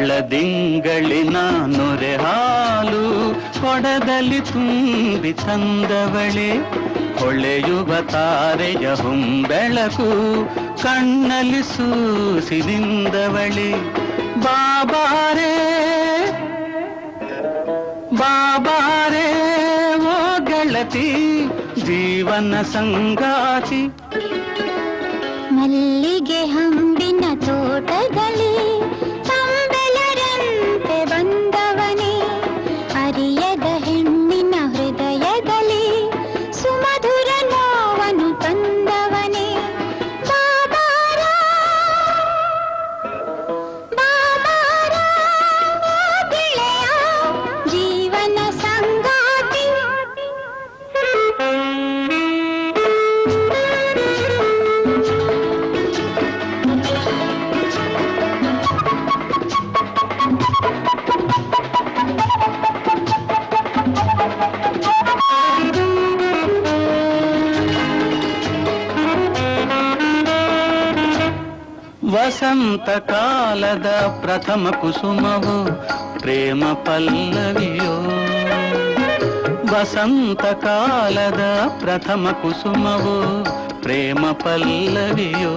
ಬೆಳದಿಂಗಳಿನ ನೊರೆ ಹಾಲು ಕೊಡದಲ್ಲಿ ತುಂಬಿ ತಂದವಳೆ ಹೊಳೆಯುವ ತಾರೆಯ ಹೊಂಬೆಳಕು ಕಣ್ಣಲ್ಲಿ ಸೂಸಿನಿಂದವಳೆ ಬಾಬಾರೆ, ಬಾಬಾರೇ, ಓ ಗೆಳತಿ, ಜೀವನ ಸಂಗಾತಿ. ಮಲ್ಲಿಗೆ ಹಂಬಿನ ತೋಟದಲ್ಲಿ ವಸಂತ ಕಾಲದ ಪ್ರಥಮ ಕುಸುಮವು ಪ್ರೇಮ ಪಲ್ಲವಿಯೋ ವಸಂತ ಕಾಲದ ಪ್ರಥಮ ಕುಸುಮವು ಪ್ರೇಮ ಪಲ್ಲವಿಯೋ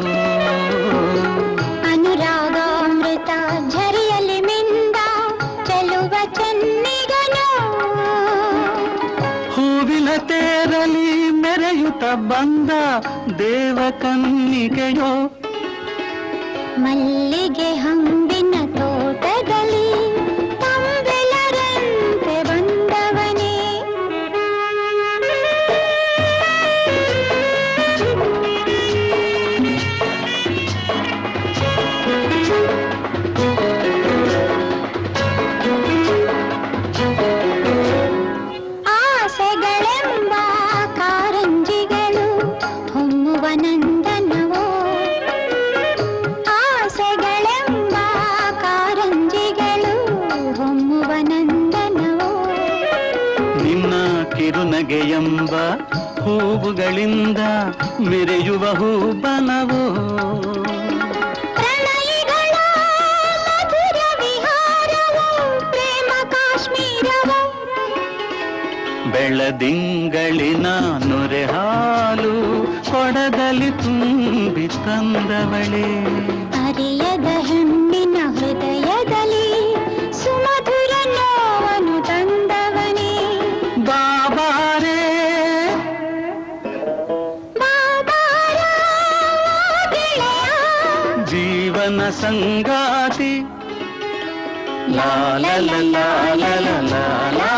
ಅನುರಾಗಾಮೃತ ಝರಿಯಲಿ ಮಿಂದ ಚೆಲುವ ಚೆನ್ನಿಗನು ಹೂವಿನ ತೇರಲಿ ಮೆರೆಯುತ್ತ ಬಂದ ದೇವ ಕನ್ನಿಗೆಯೋ मल्लिगे हम बिना तो ನಿನ್ನ ಕಿರುನಗೆಯೆಂಬ ಹೂವುಗಳಿಂದ ಮೆರೆಯುವ ಹೂಬನವು. ಬೆಳದಿಂಗಳಿನ ನೊರೆ ಹಾಲು ಕೊಡದಲ್ಲಿ ತುಂಬಿ ತಂದವಳೆ. జీవన సంగాతి. లా లాల లాల